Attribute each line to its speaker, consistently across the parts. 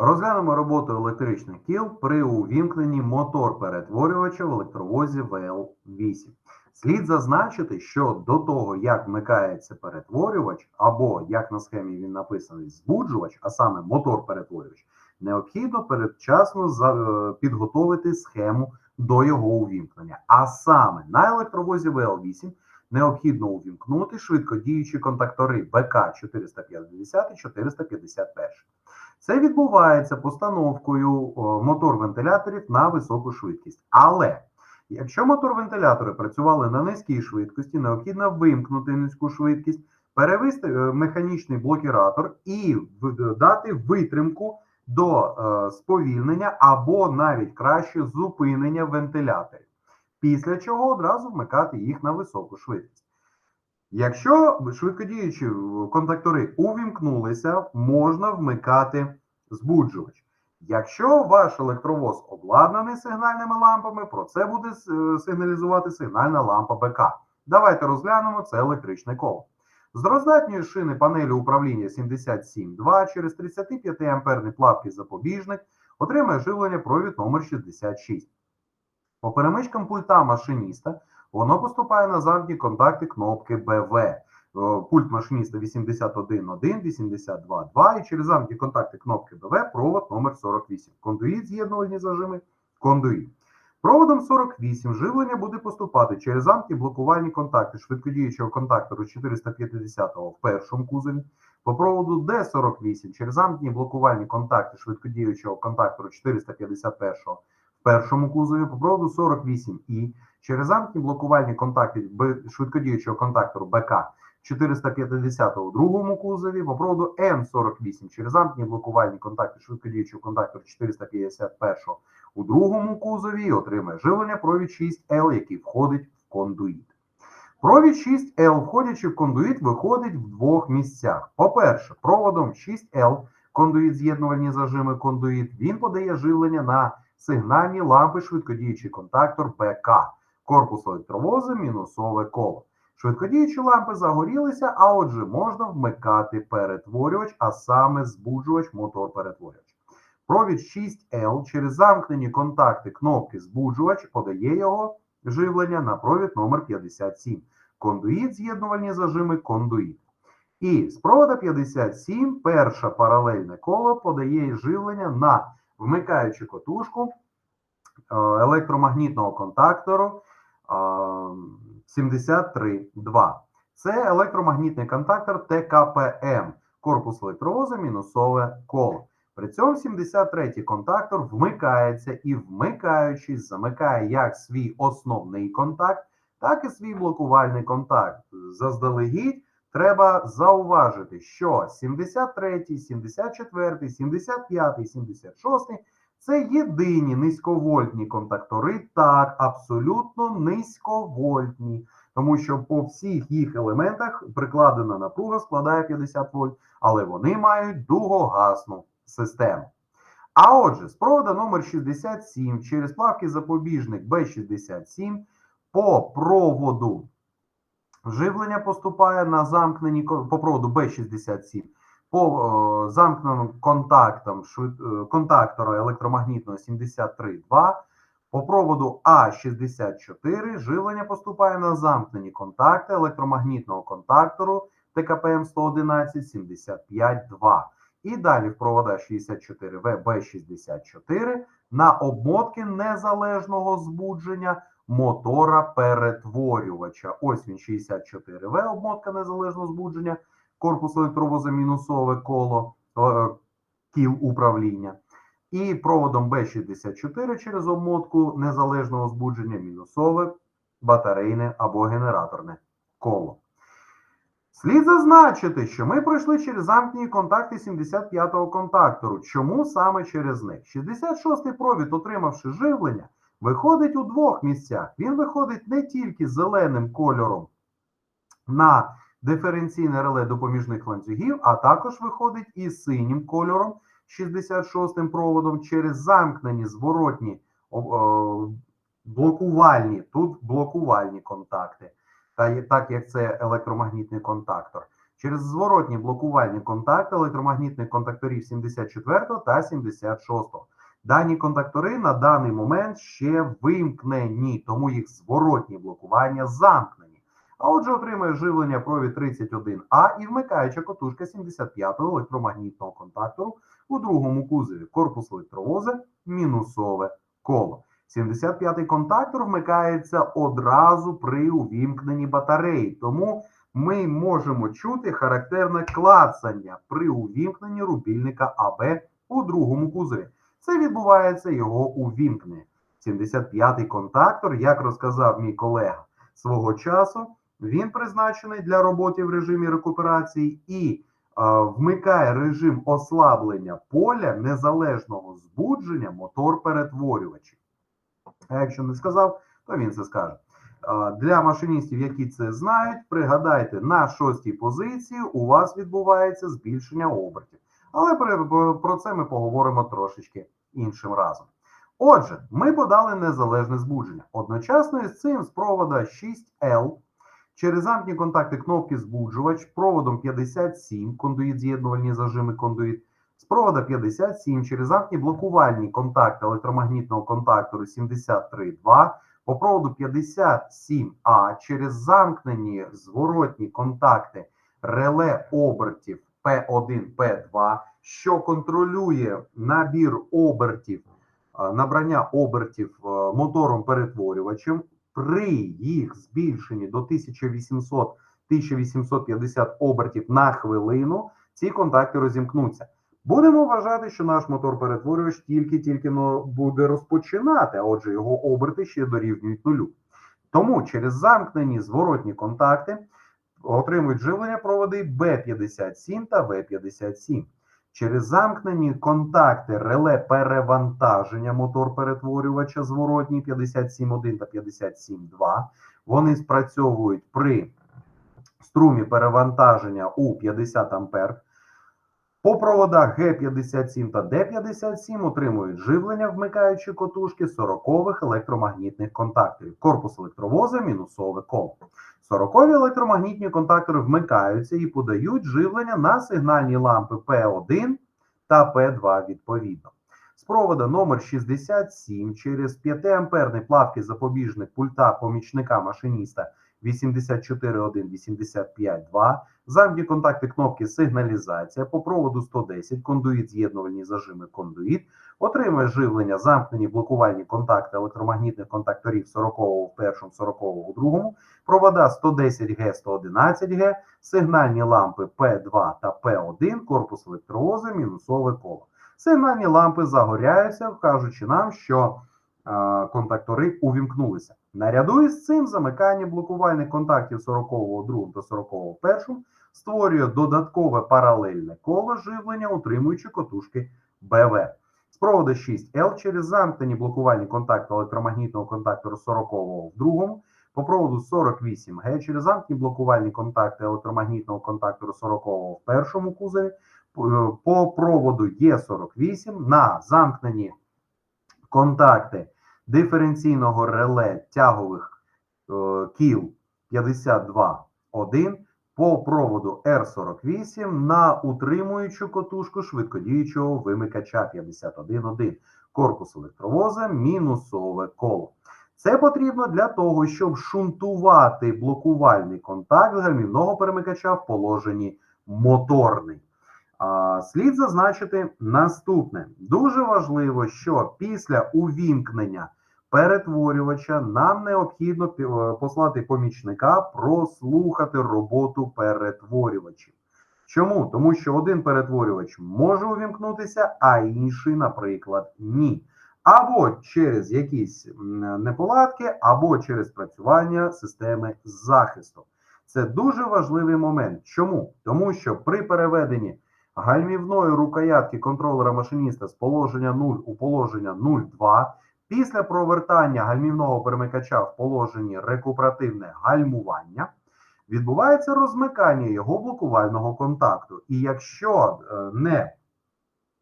Speaker 1: Розглянемо роботу електричних кіл при увімкненні мотор-перетворювача в електровозі ВЛ-8. Слід зазначити, що до того, як вмикається перетворювач, або як на схемі він написаний збуджувач, а саме мотор-перетворювач, необхідно передчасно е, підготовити схему до його увімкнення. А саме на електровозі ВЛ-8 необхідно увімкнути швидкодіючі контактори БК 450 і 451. Це відбувається постановкою мотор-вентиляторів на високу швидкість. Але якщо мотор-вентилятори працювали на низькій швидкості, необхідно вимкнути низьку швидкість, перевести е, механічний блокіратор і дати витримку до е, сповільнення або навіть краще зупинення вентиляторів. Після чого одразу вмикати їх на високу швидкість. Якщо швидкодіючі е, контактори увімкнулися, можна вмикати збуджувач. Якщо ваш електровоз обладнаний сигнальними лампами, про це буде е, сигналізувати сигнальна лампа БК. Давайте розглянемо це електричне коло. З роздатньої шини панелі управління 77.2 через 35 амперний плавкий запобіжник отримає живлення провід номер 66. По перемичкам пульта машиніста воно поступає на замкні контакти кнопки БВ. Е, Пульт машиніста 81.1, 82.2 і через замкні контакти кнопки БВ провод номер 48. Кондуїт з'єднувальні зажими, кондуїт. Проводом 48 живлення буде поступати через замки блокувальні контакти швидкодіючого контактору 450-го в першому кузові, по проводу D48 через замкні блокувальні контакти швидкодіючого контактору 451-го в першому кузові, по проводу 48І через замкні блокувальні контакти швидкодіючого контактору БК 450 у другому кузові, по проводу М48 через замкні блокувальні контакти швидкодіючого контактору 451 у другому кузові і отримає живлення провід 6L, який входить в кондуїт. Провід 6L, входячи в кондуїт, виходить в двох місцях. По-перше, проводом 6L, кондуїт з'єднувальні зажими кондуїт, він подає живлення на сигнальні лампи швидкодіючий контактор БК, корпус електровоза, мінусове коло. Швидкодіючі лампи загорілися, а отже, можна вмикати перетворювач, а саме збуджувач мотор-перетворювач. Провід 6L через замкнені контакти кнопки збуджувач подає його живлення на провід номер 57. Кондуїт з'єднувальні зажими кондуїт. І з провода 57 перше паралельне коло подає живлення на вмикаючу котушку е, електромагнітного контактору 73.2. Це електромагнітний контактор ТКПМ, корпус електровоза, мінусове коло. При цьому 73-й контактор вмикається і, вмикаючись, замикає як свій основний контакт, так і свій блокувальний контакт. Заздалегідь треба зауважити, що 73, 74, 75, 76 це єдині низьковольтні контактори, так, абсолютно низьковольтні, тому що по всіх їх елементах прикладена напруга складає 50 вольт, але вони мають дугогасну систему. А отже, з провода номер 67 через плавкий запобіжник B67 по проводу. Живлення поступає на замкнені по проводу B67 по о, замкненим контактам е, контактора електромагнітного 73.2 по проводу А64 живлення поступає на замкнені контакти електромагнітного контактору ТКПМ 111 75.2 і далі в провода 64 ВБ64 на обмотки незалежного збудження мотора перетворювача. Ось він 64В, обмотка незалежного збудження, корпус електровоза мінусове коло е, кіл управління. І проводом Б64 через обмотку незалежного збудження мінусове батарейне або генераторне коло. Слід зазначити, що ми пройшли через замкнені контакти 75-го контактору. Чому саме через них? 66-й провід, отримавши живлення, виходить у двох місцях. Він виходить не тільки зеленим кольором на диференційне реле допоміжних ланцюгів, а також виходить і синім кольором 66-м проводом через замкнені зворотні блокувальні, тут блокувальні контакти, та так як це електромагнітний контактор. через зворотні блокувальні контакти електромагнітних контакторів 74 та 76. Дані контактори на даний момент ще вимкнені, тому їх зворотні блокування замкнені. А отже, отримує живлення провід 31А і вмикаюча котушка 75-го електромагнітного контактору у другому кузові. Корпус електровоза мінусове коло. 75-й контактор вмикається одразу при увімкненні батареї, тому ми можемо чути характерне клацання при увімкненні рубільника АБ у другому кузові. Це відбувається його увімкнення. 75-й контактор, як розказав мій колега свого часу, він призначений для роботи в режимі рекуперації і а, вмикає режим ослаблення поля незалежного збудження мотор перетворювачів. А якщо не сказав, то він це скаже. А, Для машиністів, які це знають, пригадайте, на шостій позиції у вас відбувається збільшення обертів. Але про, про це ми поговоримо трошечки іншим разом. Отже, ми подали незалежне збудження. Одночасно із цим з провода 6L через замкні контакти кнопки збуджувач проводом 57 кондуїт з'єднувальні зажими кондуїт. З провода 57 через замкні блокувальні контакти електромагнітного контактору 73.2 по проводу 57А через замкнені зворотні контакти реле обертів P1, P2, що контролює набір обертів, е, набрання обертів е, мотором перетворювачем. При їх збільшенні до 1800-1850 обертів на хвилину ці контакти розімкнуться. Будемо вважати, що наш мотор-перетворювач тільки-тільки но буде розпочинати, а отже, його оберти ще дорівнюють нулю. Тому через замкнені зворотні контакти отримують живлення проводи B57 та V57. Через замкнені контакти реле перевантаження мотор-перетворювача зворотні 57.1 та 57.2. Вони спрацьовують при струмі перевантаження у 50 ампер. По проводах Г57 та Д57 отримують живлення, вмикаючи котушки 40-х електромагнітних контакторів. Корпус електровоза мінусове коло. 40-ві електромагнітні контактори вмикаються і подають живлення на сигнальні лампи П1 та П2 відповідно. З провода номер 67 через 5-амперний плавкий запобіжник пульта помічника машиніста 84.1, 85.2, замкні контакти кнопки сигналізація. По проводу 110, кондуїт з'єднувальні зажими кондуїт, отримує живлення замкнені блокувальні контакти електромагнітних контакторів 40-го в першому, 40-го у другому, провода 110Г, 111Г, сигнальні лампи П2 та П1, корпус електровоза, мінусове коло. Сигнальні лампи загоряються, кажучи нам, що контактори увімкнулися. Наряду із цим замикання блокувальних контактів 40-го другому та 40-го першому створює додаткове паралельне коло живлення, утримуючи котушки БВ. З проводу 6L через замкнені блокувальні контакти електромагнітного контактору 40-го в другому, по проводу 48G через замкні блокувальні контакти електромагнітного контактору 40-го в першому кузові, по- по проводу Е48 на замкнені контакти диференційного реле тягових е, кіл 52.1 по проводу R48 на утримуючу котушку швидкодіючого вимикача 51.1 корпус електровоза мінусове коло. Це потрібно для того, щоб шунтувати блокувальний контакт гальмівного перемикача в положенні моторний. А, слід зазначити наступне. Дуже важливо, що після увімкнення перетворювача нам необхідно е, послати помічника прослухати роботу перетворювачів. Чому? Тому що один перетворювач може увімкнутися, а інший, наприклад, ні. Або через якісь неполадки, або через працювання системи захисту. Це дуже важливий момент. Чому? Тому що при переведенні гальмівної рукоятки контролера машиніста з положення 0 у положення 0,2 після провертання гальмівного перемикача в положенні рекуперативне гальмування відбувається розмикання його блокувального контакту. І якщо е, не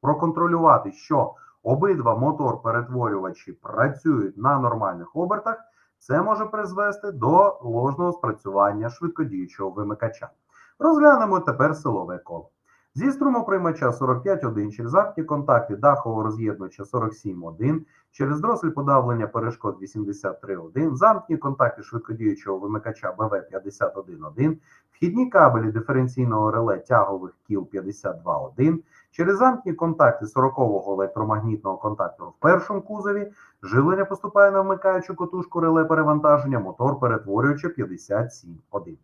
Speaker 1: проконтролювати, що обидва мотор-перетворювачі працюють на нормальних обертах, це може призвести до ложного спрацювання швидкодіючого вимикача. Розглянемо тепер силове коло. Зі струмоприймача 45,1 через замкні контакти дахового роз'єднувача 47,1, через дросель подавлення перешкод 83,1, замкні контакти швидкодіючого вимикача БВ 51,1, вхідні кабелі диференційного реле тягових кіл 52,1, через замкні контакти 40-го електромагнітного контактору в першому кузові, живлення поступає на вмикаючу котушку реле перевантаження мотор перетворююча 57,1.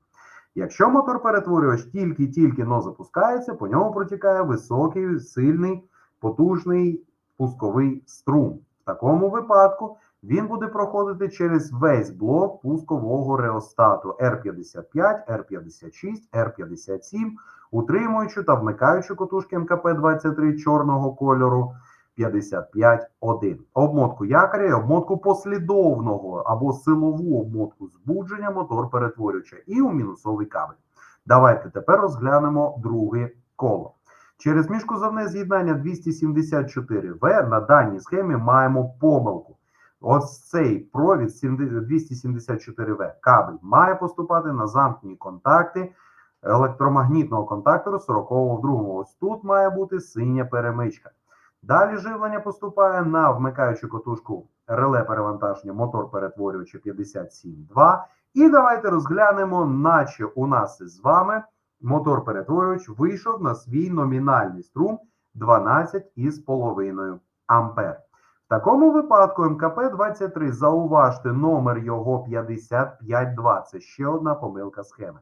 Speaker 1: Якщо мотор-перетворювач тільки-тільки но запускається, по ньому протікає високий, сильний, потужний пусковий струм. В такому випадку він буде проходити через весь блок пускового реостату R55, R56, R57, утримуючи та вмикаючи котушки МКП-23 чорного кольору 55.1. Обмотку якоря і обмотку послідовного або силову обмотку збудження мотор перетворююча і у мінусовий кабель. Давайте тепер розглянемо друге коло. Через міжкузовне з'єднання 274В на даній схемі маємо помилку. Ось цей провід 274В кабель має поступати на замкнені контакти електромагнітного контактору 40-го в другому. Ось тут має бути синя перемичка. Далі живлення поступає на вмикаючу котушку реле перевантаження мотор перетворюючи 57.2. І давайте розглянемо, наче у нас із вами мотор перетворювач вийшов на свій номінальний струм 12,5 ампер. В такому випадку МКП-23, зауважте номер його 55.2. Це ще одна помилка схеми.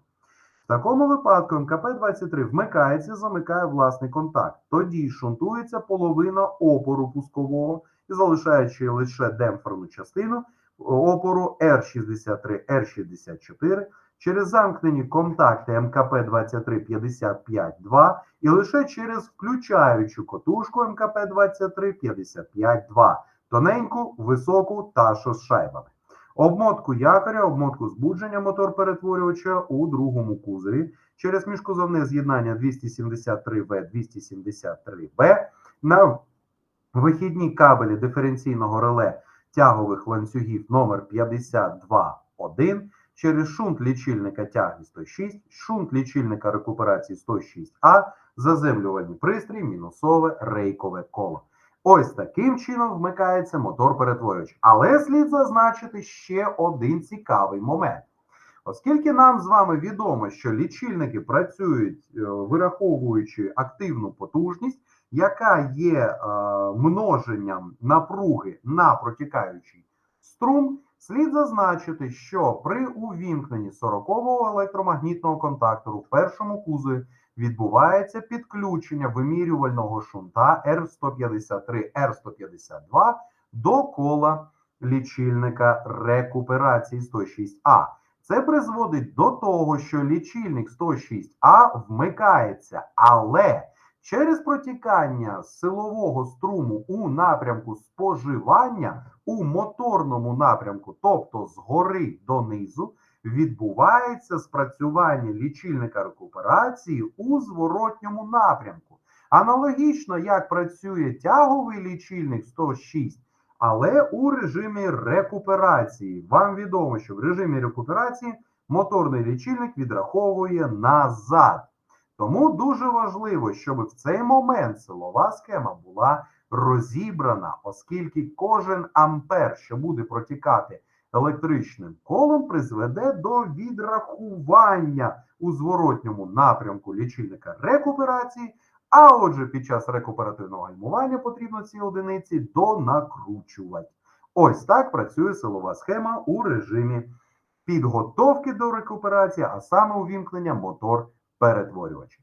Speaker 1: Такому випадку МКП-23 вмикається, замикає власний контакт. Тоді шунтується половина опору пускового і залишаючи лише демпферну частину опору R63, R64 через замкнені контакти МКП-23 55.2 і лише через включаючу котушку МКП-23 55.2, тоненьку, високу та що з шайбами. Обмотку якоря, обмотку збудження мотор перетворювача у другому кузові через міжкузовне з'єднання 273В 273Б на вихідні кабелі диференційного реле тягових ланцюгів номер 52.1 через шунт лічильника тяги 106, шунт лічильника рекуперації 106А, заземлювальний пристрій, мінусове рейкове коло. Ось таким чином вмикається мотор перетворювач. Але слід зазначити ще один цікавий момент. Оскільки нам з вами відомо, що лічильники працюють, е, вираховуючи активну потужність, яка є е, множенням напруги на протікаючий струм, слід зазначити, що при увімкненні 40-го електромагнітного контактору в першому кузові відбувається підключення вимірювального шунта R153 R152 до кола лічильника рекуперації 106А. Це призводить до того, що лічильник 106А вмикається, але через протікання силового струму у напрямку споживання у моторному напрямку, тобто згори донизу, відбувається спрацювання лічильника рекуперації у зворотньому напрямку. Аналогічно, як працює тяговий лічильник 106, але у режимі рекуперації. Вам відомо, що в режимі рекуперації моторний лічильник відраховує назад. Тому дуже важливо, щоб в цей момент силова схема була розібрана, оскільки кожен ампер, що буде протікати електричним колом, призведе до відрахування у зворотньому напрямку лічильника рекуперації. А отже, під час рекуперативного гальмування потрібно ці одиниці донакручувати. Ось так працює силова схема у режимі підготовки до рекуперації, а саме увімкнення мотор перетворювача.